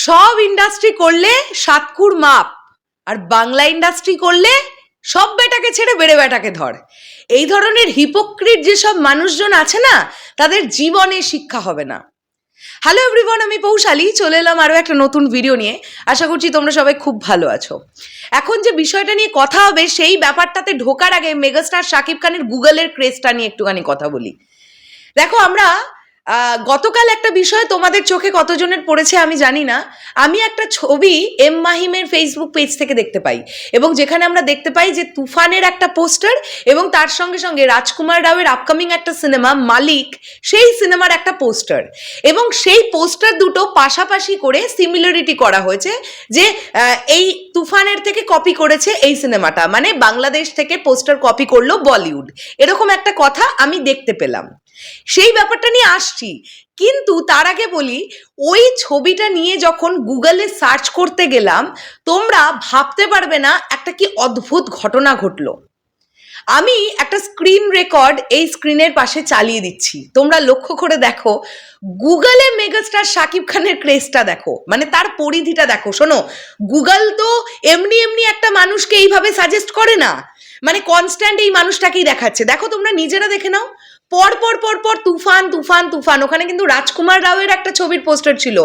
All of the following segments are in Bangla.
সব ইন্ডাস্ট্রি করলে সাতকুর মাপ, আর বাংলা ইন্ডাস্ট্রি করলে সব বেটাকে ছেড়ে বেড়ে বেটাকে ধর। এই ধরনের হিপোক্রিট যেসব মানুষজন আছে না, তাদের জীবনে শিক্ষা হবে না। হ্যালো এভরিওয়ান আমি পৌশালী, চলে এলাম আরও একটা নতুন ভিডিও নিয়ে। আশা করছি তোমরা সবাই খুব ভালো আছো। এখন যে বিষয়টা নিয়ে কথা হবে, সেই ব্যাপারটাতে ঢোকার আগে মেগাস্টার শাকিব খানের গুগলের ক্রেজটা নিয়ে একটুখানি কথা বলি। দেখো, আমরা গতকাল একটা বিষয় তোমাদের চোখে কতজনের পড়েছে আমি জানি না। আমি একটা ছবি এম মাহিমের ফেসবুক পেজ থেকে দেখতে পাই এবং যেখানে আমরা দেখতে পাই যে তুফানের একটা পোস্টার এবং তার সঙ্গে সঙ্গে রাজকুমার রাওয়ের আপকামিং একটা সিনেমা মালিক, সেই সিনেমার একটা পোস্টার। এবং সেই পোস্টার দুটো পাশাপাশি করে সিমিলারিটি করা হয়েছে যে এই তুফানের থেকে কপি করেছে এই সিনেমাটা মানে বাংলাদেশ থেকে পোস্টার কপি করল বলিউড। এরকম একটা কথা আমি দেখতে পেলাম। সেই ব্যাপারটা নিয়ে আসছি। কিন্তু তার আগে বলি, ওই ছবিটা নিয়ে যখন গুগলে সার্চ করতে গেলাম, তোমরা ভাবতে পারবে না একটা কি অদ্ভুত ঘটনা ঘটলো। আমি একটা স্ক্রিন রেকর্ড এই স্ক্রিনের পাশে চালিয়ে দিচ্ছি। তোমরা লক্ষ্য করে দেখো, গুগলে মেগাস্টার শাকিব খানের ক্রেজটা দেখো মানে তার পরিধিটা দেখো। শোনো, গুগল তো এমনি এমনি একটা মানুষকে এইভাবে সাজেস্ট করে না। মানে কনস্ট্যান্ট এই মানুষটাকেই দেখাচ্ছে। দেখো তোমরা নিজেরা দেখে নাও পর পর পর পর তুফান তুফান তুফান। ওখানে কিন্তু রাজকুমার রাওয়ের একটা ছবির পোস্টার ছিল।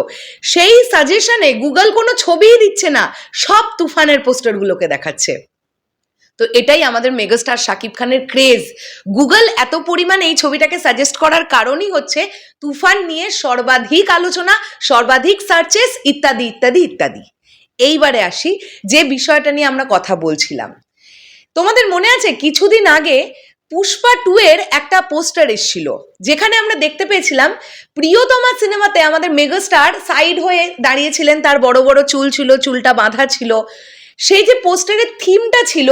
সেই সাজেশনে গুগল কোনো ছবিই দিচ্ছে না, সব তুফানের পোস্টারগুলোকে দেখাচ্ছে। তো এটাই আমাদের মেগাস্টার শাকিব খানের ক্রেজ। গুগল এত পরিমাণ এই ছবিটাকে সাজেস্ট করার কারণই হচ্ছে, তুফান নিয়ে সর্বাধিক আলোচনা, সর্বাধিক সার্চেস, ইত্যাদি ইত্যাদি ইত্যাদি। এইবারে আসি, যে বিষয়টা নিয়ে আমরা কথা বলছিলাম। তোমাদের মনে আছে, কিছুদিন আগে পুষ্পা টু এর একটা পোস্টার এসেছিল, যেখানে আমরা দেখতে পেয়েছিলাম প্রিয়তমা সিনেমাতে আমাদের মেগাস্টার সাইড হয়ে দাঁড়িয়েছিলেন, তার বড় বড় চুল ছিল, চুলটা বাঁধা ছিল। সেই যে পোস্টারের থিমটা ছিল,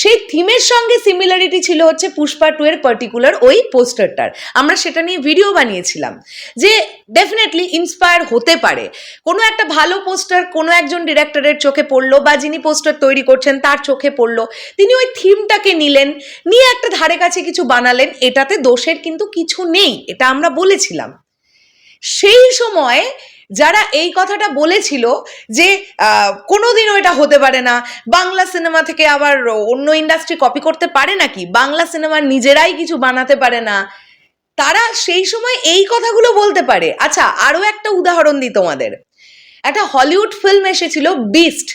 সেই থিমের সঙ্গে সিমিলারিটি ছিল হচ্ছে পুষ্পা টু এর পার্টিকুলার ওই পোস্টারটার আমরা সেটা নিয়ে ভিডিও বানিয়েছিলাম যে ডেফিনেটলি ইন্সপায়ার হতে পারে। কোনো একটা ভালো পোস্টার কোনো একজন ডিরেক্টরের চোখে পড়ল বা যিনি পোস্টার তৈরি করছেন তার চোখে পড়ল, তিনি ওই থিমটাকে নিলেন, নিয়ে একটা ধারে কাছে কিছু বানালেন, এটাতে দোষের কিন্তু কিছু নেই, এটা আমরা বলেছিলাম। সেই সময় যারা এই কথাটা বলেছিল যে কোনোদিনও এটা হতে পারে না, বাংলা সিনেমা থেকে আবার অন্য ইন্ডাস্ট্রি কপি করতে পারে নাকি, বাংলা সিনেমা নিজেরাই কিছু বানাতে পারে না, তারা সেই সময় এই কথাগুলো বলতে পারে। আচ্ছা আরও একটা উদাহরণ দিই তোমাদের। একটা হলিউড ফিল্ম এসেছিল বিস্ট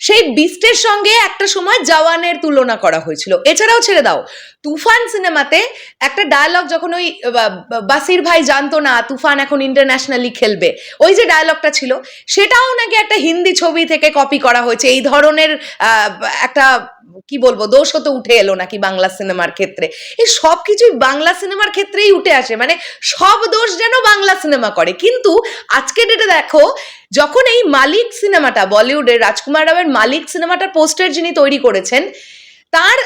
সেই বিস্টের সঙ্গে একটা সময় জওয়ানের তুলনা করা হয়েছিল। এছাড়াও ছেড়ে দাও। তুফান সিনেমাতে একটা ডায়লগ যখন ওই বাসির ভাই জানতো না, তুফান এখন ইন্টারন্যাশনালি খেলবে, ওই যে ডায়লগটা ছিল, সেটাও নাকি একটা হিন্দি ছবি থেকে কপি করা হয়েছে। এই ধরনের একটা কি বলব? দোষও তো উঠে এলো নাকি বাংলা সিনেমার ক্ষেত্রে। এই সব কিছুই বাংলা সিনেমার ক্ষেত্রেই উঠে আসে। মানে সব দোষ যেন বাংলা সিনেমা করে। কিন্তু আজকে ডেটে দেখো, যখন এই মালিক সিনেমাটা বলিউডের রাজকুমার রাওয়ের মালিক সিনেমাটার পোস্টার যিনি তৈরি করেছেন, তার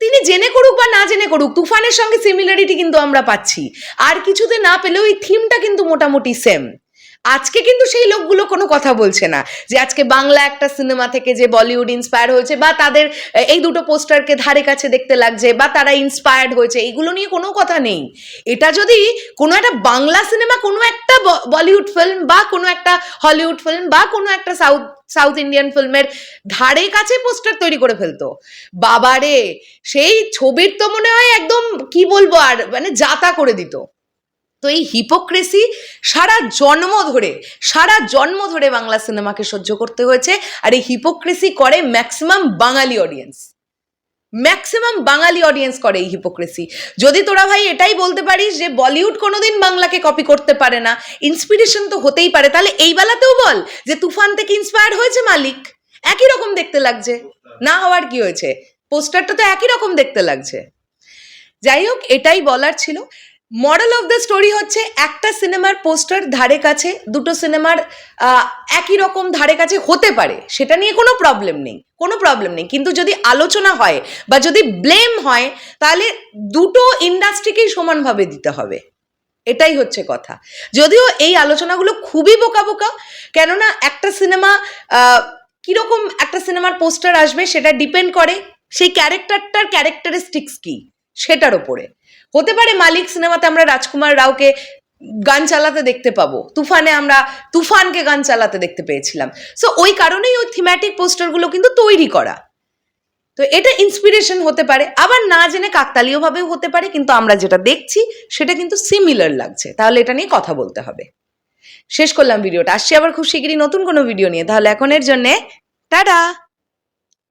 তিনি জেনে করুক বা না জেনে করুক, তুফানের সঙ্গে সিমিলারিটি কিন্তু আমরা পাচ্ছি। আর কিছুতে না পেলেও এই থিমটা কিন্তু মোটামুটি সেম আজকে কিন্তু সেই লোকগুলো কোনো কথা বলছে না যে আজকে বাংলা একটা সিনেমা থেকে যে বলিউড ইন্সপায়ার হয়েছে বা তাদের এই দুটো পোস্টারকে ধারে কাছে দেখতে লাগছে বা তারা ইন্সপায়ার্ড হয়েছে এইগুলো নিয়ে কোনো কথা নেই। এটা যদি কোনো একটা বাংলা সিনেমা, কোনো একটা বলিউড ফিল্ম বা কোনো একটা হলিউড ফিল্ম বা কোনো একটা সাউথ সাউথ ইন্ডিয়ান ফিল্মের ধারে কাছে পোস্টার তৈরি করে ফেলতো। বাবারে, সেই ছবির তো মনে হয় একদম কি বলব আর মানে যাতা করে দিত। তো এই হিপোক্রেসি সারা জন্ম ধরে, সারা জন্ম ধরে বাংলা সিনেমাকে সহ্য করতে হয়েছে। আর এই হিপোক্রেসি করে maximum Bangali audience maximum Bangali audience করে এই হিপোক্রেসি যদি তোরা ভাই এটাই বলতে পারিস যে বলিউড কোনোদিন বাংলাকে কপি করতে পারে না ইন্সপিরেশন তো হতেই পারে। তাহলে এই বেলাতেও বল যে তুফান থেকে ইন্সপায়ার হয়েছে মালিক। একই রকম দেখতে লাগছে। না হওয়ার কি হয়েছে? পোস্টারটা তো একই রকম দেখতে লাগছে। যাই হোক, এটাই বলার ছিল। মডেল অফ দ্য স্টোরি হচ্ছে একটা সিনেমার পোস্টার ধারে কাছে, দুটো সিনেমার একই রকম ধারে কাছে হতে পারে। সেটা নিয়ে কোনো প্রবলেম নেই, কোনো প্রবলেম নেই। কিন্তু যদি আলোচনা হয় বা যদি ব্লেম হয়, তাহলে দুটো ইন্ডাস্ট্রিকেই সমানভাবে দিতে হবে। এটাই হচ্ছে কথা। যদিও এই আলোচনাগুলো খুবই বোকা বোকা, কেননা একটা সিনেমা কীরকম একটা সিনেমার পোস্টার আসবে সেটা ডিপেন্ড করে সেই ক্যারেক্টারটার ক্যারেক্টারিস্টিক্স কি, সেটার ওপরে। হতে পারে মালিক সিনেমাতে আমরা রাজকুমার রাওকে গান চালাতে দেখতে পাবো। তুফানে আমরা তুফানকে গান চালাতে দেখতে পেয়েছিলাম। সো ওই কারণেই ওই থিম্যাটিক পোস্টারগুলো কিন্তু তৈরি করা। তো এটা ইন্সপিরেশন হতে পারে। আবার না জেনে কাকতালীয়ভাবেও হতে পারে, কিন্তু আমরা যেটা দেখছি, সেটা কিন্তু সিমিলার লাগছে। তাহলে এটা নিয়ে কথা বলতে হবে। শেষ করলাম ভিডিওটা। আসছি আবার খুব শিগগিরই নতুন কোনো ভিডিও নিয়ে। তাহলে এখনের জন্যে, টাটা!